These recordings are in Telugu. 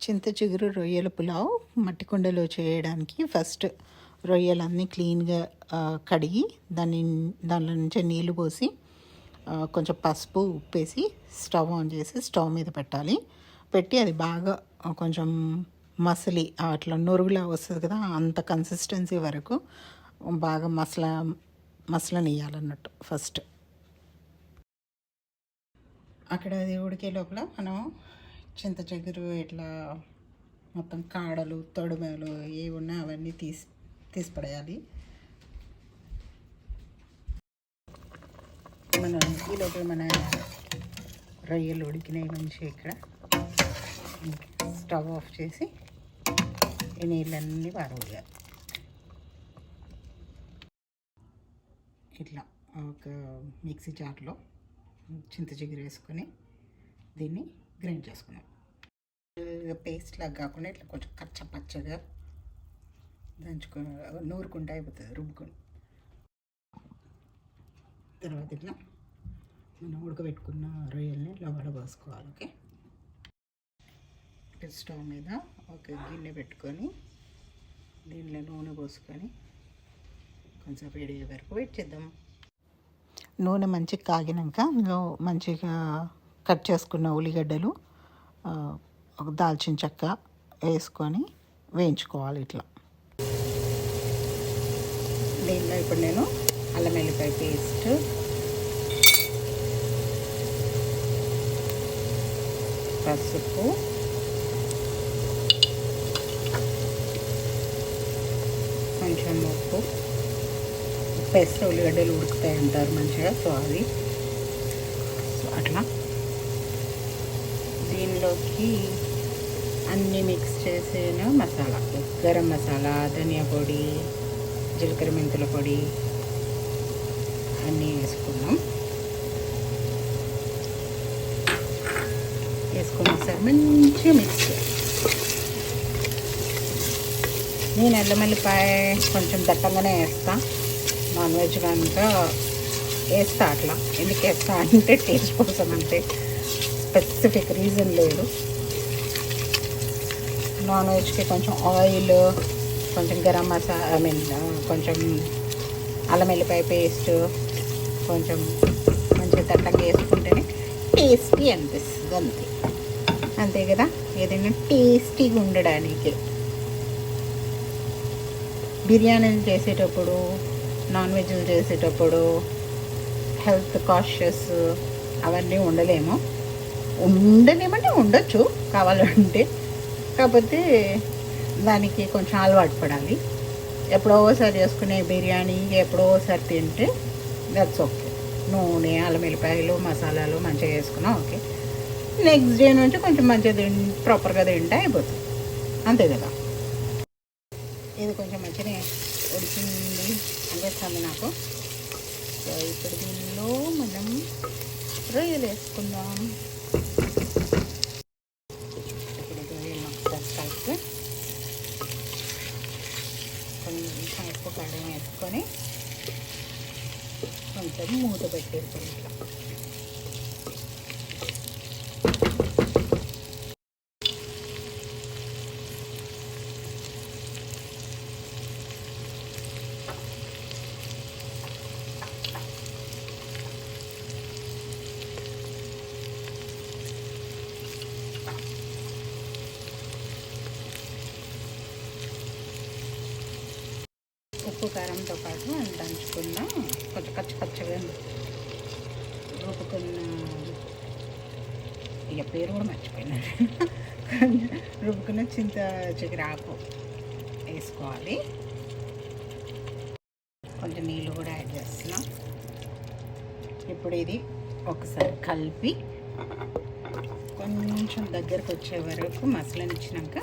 చింత చిగురు రొయ్యల పులావ్ మట్టి కుండలో చేయడానికి ఫస్ట్ రొయ్యలన్నీ క్లీన్గా కడిగి దాన్ని దానిలో నుంచి నీళ్ళు పోసి కొంచెం పసుపు ఉప్పేసి స్టవ్ ఆన్ చేసి స్టవ్ మీద పెట్టాలి. పెట్టి అది బాగా కొంచెం మసలి అట్లా నొరుగులా వస్తుంది కదా అంత కన్సిస్టెన్సీ వరకు బాగా మసల మసలనియాలన్నట్టు ఫస్ట్. అక్కడ అది ఉడికే లోపల మనం చింత చిగురు ఇట్లా మొత్తం కాడలు తొడుమలు ఏవి ఉన్నా అవన్నీ తీసి తీసి పడేయాలి. మనం మన రొయ్యలు ఉడికినాయి మంచిగా ఇక్కడ. స్టవ్ ఆఫ్ చేసి ఈ నీళ్ళన్నీ పారవేయాలి ఇట్లా ఒక మిక్సీ జార్లో చింత చిగురు వేసుకొని దీన్ని గ్రైండ్ చేసుకున్నాం పేస్ట్ లాగా కాకుండా ఇట్లా కొంచెం కచ్చ పచ్చగా దంచుకొని నూరుకుంటే అయిపోతుంది రుబ్బుకొని. తర్వాత ఇట్లా మనం ఉడకబెట్టుకున్న రొయ్యల్ని ఇట్లా వడబోసుకోవాలి ఓకే? ఇట్లా స్టవ్ మీద ఒక గిన్నె పెట్టుకొని దీనిలో నూనె పోసుకొని కొంచెం వేడి అయ్యే వరకు వెయిట్ చేద్దాం. నూనె మంచిగా కాగినాక మంచిగా కట్ చేసుకున్న ఉల్లిగడ్డలు ఒక దాల్చిన చెక్క వేసుకొని వేయించుకోవాలి ఇట్లా. దీనిలో ఇప్పుడు నేను అల్లం వెల్లిపాయ పేస్ట్. పసుపు. కొంచెం ఉప్పు. పెస్ట్ ఉల్లిగడ్డలు ఉడుకుతాయి అంటారు మంచిగా సో అది. సో అట్లా. దీనిలోకి అన్నీ మిక్స్ చేసిన. మసాలా గరం మసాలా ధనియా పొడి జీలకర్ర మెంతుల పొడి అన్నీ వేసుకున్నాం. వేసుకుని ఒకసారి మంచిగా మిక్స్ చేయాలి. నేను ఎల్లమల్లిపాయ కొంచెం దట్టంగానే వేస్తా. నాన్ వెజ్ కనుక వేస్తా అట్లా. ఎందుకు వేస్తా అంటే టేస్ట్ కోసం అంటే స్పెసిఫిక్ రీజన్ లేదు. నాన్ వెజ్కి కొంచెం ఆయిల్ కొంచెం గరం మసాలా ఐ మీన్ కొంచెం అల్లం వెల్లిపాయ పేస్ట్ కొంచెం మంచిగా దట్టంగా వేసుకుంటేనే టేస్టీ అనిపిస్తుంది అంతే. అంతే కదా? ఏదైనా టేస్టీగా ఉండడానికి. బిర్యానీలు చేసేటప్పుడు నాన్ వెజ్లు చేసేటప్పుడు హెల్త్ కాషియస్ అవన్నీ ఉండలేము. ఉండలేమంటే ఉండొచ్చు. కావాలంటే కాకపోతే దానికి కొంచెం అలవాటు పడాలి. ఎప్పుడో ఒకసారి చేసుకునే బిర్యానీ ఎప్పుడో ఒకసారి తింటే దట్స్ ఓకే నూనె అల్లం వెల్లిపాయలు మసాలాలు మంచిగా వేసుకున్నా ఓకే నెక్స్ట్ డే నుంచి కొంచెం మంచిగా తిం ప్రాపర్గా తింటే అయిపోతుంది. అంతే కదా? ఇది కొంచెం మంచిగా ఉడికింది. అనిపిస్తుంది నాకు. సో ఇప్పుడు దీనిలో మనం రొయ్యలు వేసుకుందాం ఇప్పుడు రొయ్యలు ఒకసారి కలిపి కొంచెం ఉప్పు కారం వేసుకొని కొంచెం మూత పెట్టేస్తాం కారంతో పాటు దంచుకున్న కొంచెం కచ్చ పచ్చగా రుబ్బుకున్న ఇక పేరు కూడా మర్చిపోయినాను రుబ్బుకున్న చింత చిగురాకు వేసుకోవాలి. కొంచెం నీళ్ళు కూడా యాడ్ చేస్తున్నాం. ఇప్పుడు ఇది ఒకసారి కలిపి కొంచెం దగ్గరకు వచ్చే వరకు మసలనిచ్చినాక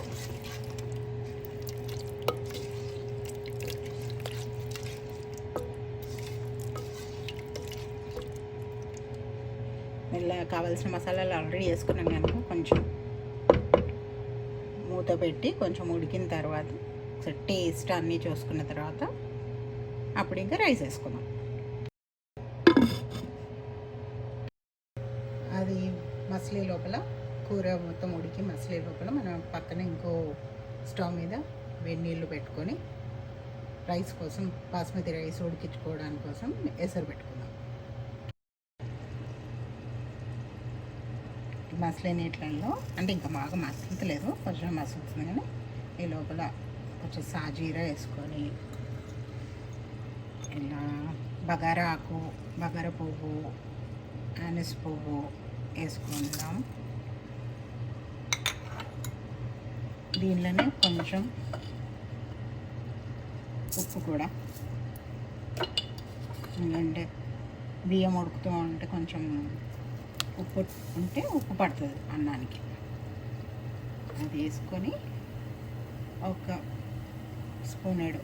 ఇలా కావాల్సిన మసాలాలు ఆల్రెడీ వేసుకున్నాం కనుక కొంచెం మూత పెట్టి కొంచెం ఉడికిన తర్వాత టేస్ట్ అన్నీ చూసుకున్న తర్వాత అప్పుడు ఇంకా రైస్ వేసుకున్నాం అది మసిలీ లోపల కూర మొత్తం ఉడికి మసలే లోపల మనం పక్కన ఇంకో స్టవ్ మీద వేడి నీళ్ళు పెట్టుకొని రైస్ కోసం బాస్మతి రైస్ ఉడికించుకోవడానికి కోసం ఎసరు పెట్టుకుందాం. మసలే నీటిలలో అంటే ఇంకా బాగా మసలుతలేదు కొంచెం మసులుతుంది కానీ ఈ లోపల కొంచెం సాజీరా వేసుకొని ఇలా బగారా ఆకు బగారా పువ్వు ఆనస్ పువ్వు వేసుకుందాం. దీనిలోనే కొంచెం ఉప్పు కూడా. ఎందుకంటే బియ్యం ఉడుకుతూ ఉంటే కొంచెం ఉప్పు ఉంటే ఉప్పు పడుతుంది అన్నానికి. అది వేసుకొని ఒక స్పూన్ ఏడు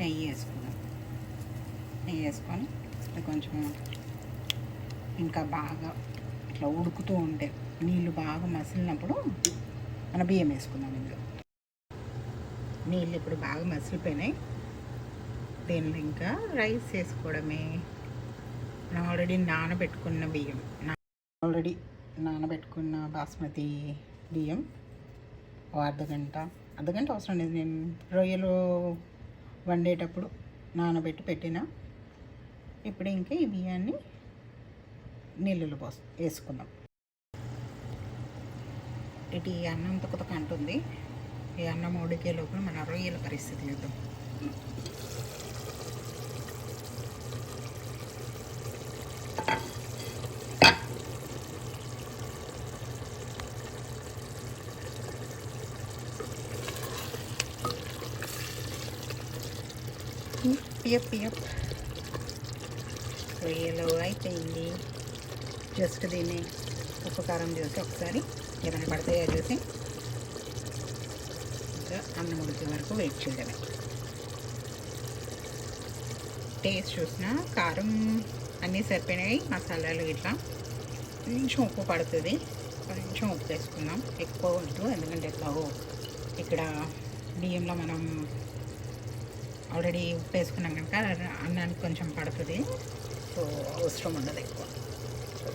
నెయ్యి వేసుకుందాం. నెయ్యి వేసుకొని కొంచెం ఇంకా బాగా ఇట్లా ఉడుకుతూ ఉంటే నీళ్ళు బాగా మసిలినప్పుడు మన బియ్యం వేసుకుందాం ఇందులో. నీళ్ళు ఇప్పుడు బాగా మసిలిపోయినాయి. దీనిలో ఇంకా రైస్ వేసుకోవడమే. మనం ఆల్రెడీ నానబెట్టుకున్న బియ్యం ఆల్రెడీ నానబెట్టుకున్న బాస్మతి బియ్యం ఓ అర్ధగంట అవసరం లేదు. నేను రొయ్యలు వండేటప్పుడు నానబెట్టి పెట్టిన. ఇప్పుడు ఇంకా ఈ బియ్యాన్ని నీళ్ళలో పోసు వేసుకుందాం. ఇటు ఈ అన్నం తొక్క అంటుంది. ఈ అన్నం ఉడికే లోపల మన రొయ్యల పరిస్థితి చూద్దాం. యప్ పియప్ రొయ్యలు అయిపోయింది. జస్ట్ దీన్ని ఉప్పు కారం చూసి ఒకసారి ఏమైనా పడతాయో చూసి ఇంకా అన్నం ఉడికే వరకు వెయిట్ చేయడమే. టేస్ట్ చూసిన కారం అన్నీ సరిపోయినాయి మసాలాలు ఇట్లా. కొంచెం ఉప్పు పడుతుంది. కొంచెం ఉప్పు వేసుకుందాం. ఎక్కువ వద్దు ఎందుకంటే ఎక్కువ ఇక్కడ బియ్యంలో మనం ఆల్రెడీ ఉప్పు వేసుకున్నాం కనుక అన్నానికి కొంచెం పడుతుంది. సో అవసరం ఉండదు ఎక్కువ.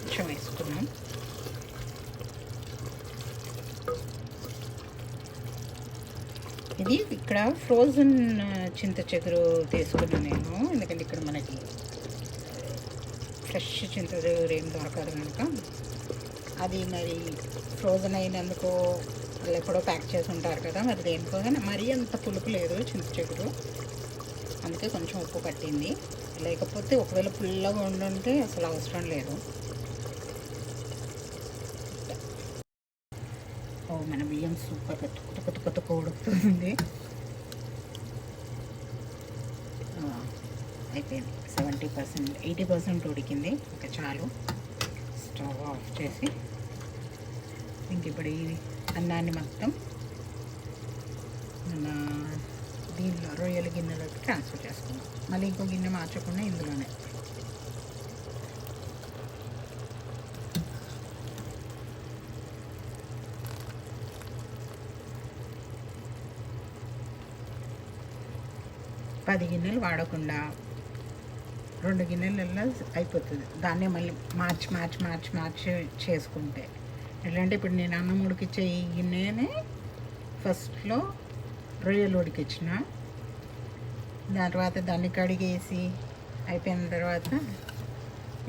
కొంచెం వేసుకున్నాం. ఇది ఇక్కడ ఫ్రోజన్ చింత చిగురు తీసుకున్నాను నేను. ఎందుకంటే ఇక్కడ మనకి ఫ్రెష్ చింత చిగురు ఏం దొరకదు కనుక. అది మరి ఫ్రోజన్ అయినందుకు వాళ్ళు ఎప్పుడో ప్యాక్ చేసి ఉంటారు కదా మరి దేనికో కానీ మరీ అంత పులుపు లేదు చింత చిగురు అందుకే కొంచెం ఉప్పు పట్టింది. లేకపోతే ఒకవేళ పుల్లగా ఉండుంటే అసలు అవసరం లేదు. ఓ మన బియ్యం సూపర్ తుక్కు తుక్కు తుక్కు తుక్కు ఉడుకుతుంది. అయిపోయింది. సెవెంటీ పర్సెంట్ ఎయిటీ పర్సెంట్ ఉడికింది. ఇంకా చాలు. స్టవ్ ఆఫ్ చేసి. ఇంక ఇప్పుడు ఈ అన్నాన్ని మొత్తం మన దీనిలో రొయ్యల గిన్నెలోకి ట్రాన్స్ఫర్ చేసుకుందాం. మళ్ళీ ఇంకో గిన్నె మార్చకుండా ఇందులోనే. పది గిన్నెలు వాడకుండా రెండు గిన్నెలల్లో అయిపోతుంది. దాన్నే మళ్ళీ మార్చి మార్చి మార్చి మార్చి చేసుకుంటే. ఎట్లంటే ఇప్పుడు నేను అన్నం ఉడికిచ్చే ఈ గిన్నెనే ఫస్ట్లో రొయ్యలు ఉడికిచ్చిన దాని తర్వాత దాన్ని కడిగేసి అయిపోయిన తర్వాత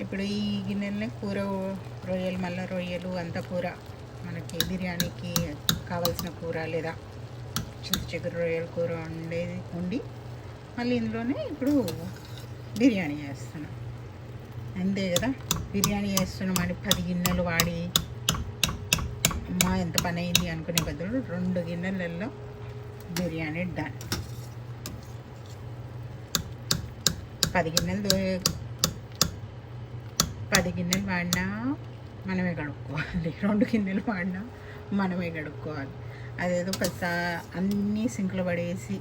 ఇప్పుడు ఈ గిన్నెలనే కూర రొయ్యలు మళ్ళీ రొయ్యలు అంత కూర మనకి బిర్యానీకి కావాల్సిన కూర లేదా చింత చిగురు రొయ్యల కూర వండేది వండి మళ్ళీ ఇందులోనే ఇప్పుడు బిర్యానీ చేస్తున్నాం. అంతే కదా? బిర్యానీ చేస్తున్నాం అని పది గిన్నెలు వాడి అమ్మ ఎంత పని అయింది అనుకునే బదులు రెండు గిన్నెలలో బిర్యానీ డన్ పది గిన్నెలు పది గిన్నెలు వాడినా మనమే కడుక్కోవాలి. రెండు గిన్నెలు వాడినా మనమే కడుక్కోవాలి. అదేదో పసా అన్నీ సింకులు పడేసి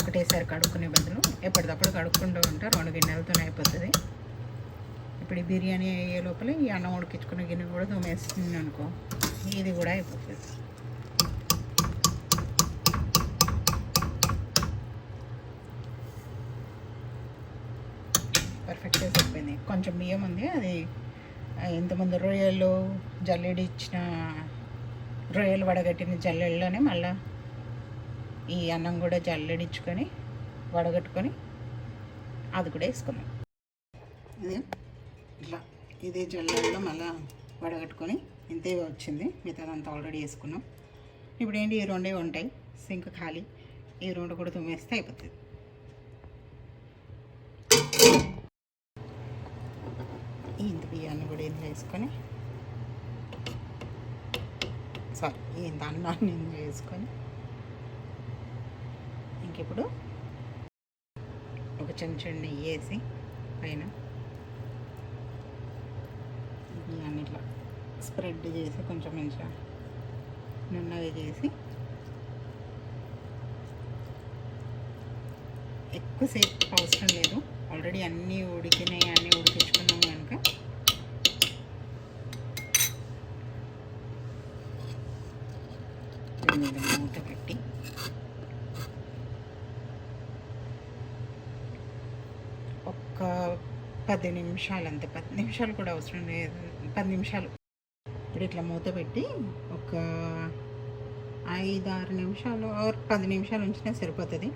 ఒకటేసారి కడుక్కునే బదులు ఎప్పటికప్పుడు కడుక్కుంటూ ఉంటే రెండు గిన్నెలతోనే అయిపోతుంది. ఇప్పుడు ఈ బిర్యానీ అయ్యే లోపల ఈ అన్నం ఉడికించుకున్న గిన్నె కూడా తోమేస్తుంది అనుకో ఇది కూడా అయిపోతుంది. కొంచెం బియ్యం ఉంది. అది ఆ, ఇంతకుముందు రొయ్యలు జల్లెడి ఇచ్చిన రొయ్యలు వడగట్టిన జల్లెడలోనే మళ్ళా ఈ అన్నం కూడా జల్లెడిచ్చుకొని వడగట్టుకొని అది కూడా వేసుకున్నాం. ఇది ఇట్లా ఇదే జల్లెడలో మళ్ళా వడగట్టుకొని ఇంతే వచ్చింది. మిగతాదంతా ఆల్రెడీ వేసుకున్నాం. ఇప్పుడు ఏంటి? ఈ రెండే ఉంటాయి. సింక్ ఖాళీ. ఈ రెండు కూడా తుమ్మేస్తే అయిపోతుంది. ఈ బియ్యాన్ని కూడా ఇందులో వేసుకొని? సారీ ఈ ఇంత అన్నాన్ని ఇందులో వేసుకొని? ఇంకిప్పుడు ఒక చెంచా నెయ్యి వేసి పైన బియ్యాన్ని ఇట్లా స్ప్రెడ్ చేసి కొంచెం మంచిగా నున్నగా చేసి ఎక్కువసేపు అవసరం లేదు. ఆల్రెడీ అన్నీ ఉడికినాయి అన్నీ ఉడికించుకున్నాం కనుక. మీద మూత పెట్టి. ఒక్క పది నిమిషాలు అంతే. పది నిమిషాలు కూడా అవసరం లేదు. పది నిమిషాలు. ఇప్పుడు ఇట్లా మూత పెట్టి ఒక ఐదు ఆరు నిమిషాలు పది నిమిషాలు ఉంచినా సరిపోతుంది.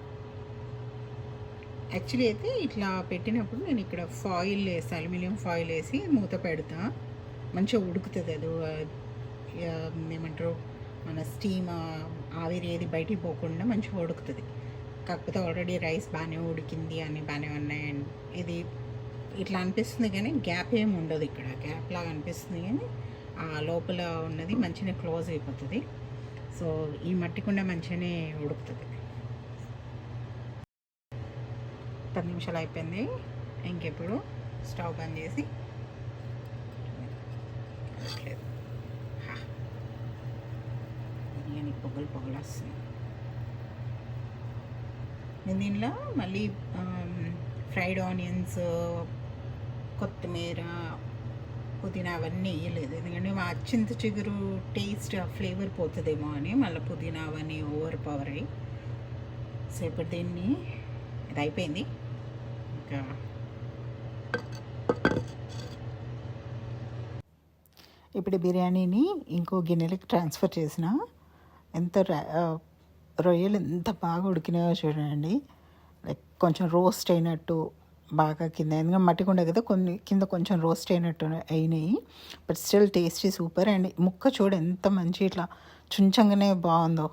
యాక్చువల్లీ అయితే ఇట్లా పెట్టినప్పుడు నేను ఇక్కడ ఫాయిల్ వేసి అల్యూమినియం ఫాయిల్ వేసి మూత పెడతా. మంచిగా ఉడుకుతుంది అది. ఏమంటారు? మన స్టీమ్ ఆవిరి ఏది బయటికి పోకుండా మంచిగా ఉడుకుతుంది. కాకపోతే ఆల్రెడీ రైస్ బాగానే ఉడికింది అని బాగానే ఉన్నాయి ఇది ఇట్లా అనిపిస్తుంది కానీ గ్యాప్ ఏమి ఉండదు ఇక్కడ. గ్యాప్ లాగా అనిపిస్తుంది కానీ ఆ లోపల ఉన్నది మంచిగా క్లోజ్ అయిపోతుంది. సో ఈ మట్టి కుండ మంచిగానే ఉడుకుతుంది. పది నిమిషాలు అయిపోయింది. ఇంకెప్పుడు స్టవ్ బంద్ చేసి లేదు. బిర్యానీ పొగలు పొగలు వస్తుంది నేను దీనిలో మళ్ళీ ఫ్రైడ్ ఆనియన్స్ కొత్తిమీర పుదీనా అవన్నీ వేయలేదు. ఎందుకంటే మా చింత చిగురు టేస్ట్ ఫ్లేవర్ పోతుందేమో అని మళ్ళీ పుదీనా అవన్నీ ఓవర్ పవర్ అయ్యి. సో ఇప్పుడు దీన్ని ఇది అయిపోయింది. ఇప్పుడు బిర్యానీని ఇంకో గిన్నెలకు ట్రాన్స్ఫర్ చేసిన. ఎంత రొయ్యలు ఎంత బాగా ఉడికినాయో చూడండి. లైక్ కొంచెం రోస్ట్ అయినట్టు బాగా కింద ఎందుకంటే మట్టి కుండ కదా కొన్ని కింద కొంచెం రోస్ట్ అయినట్టు అయినాయి. But still tasty super and ముక్క చూడు ఎంత మంచి ఇట్లా చుంచంగానే బాగుందో.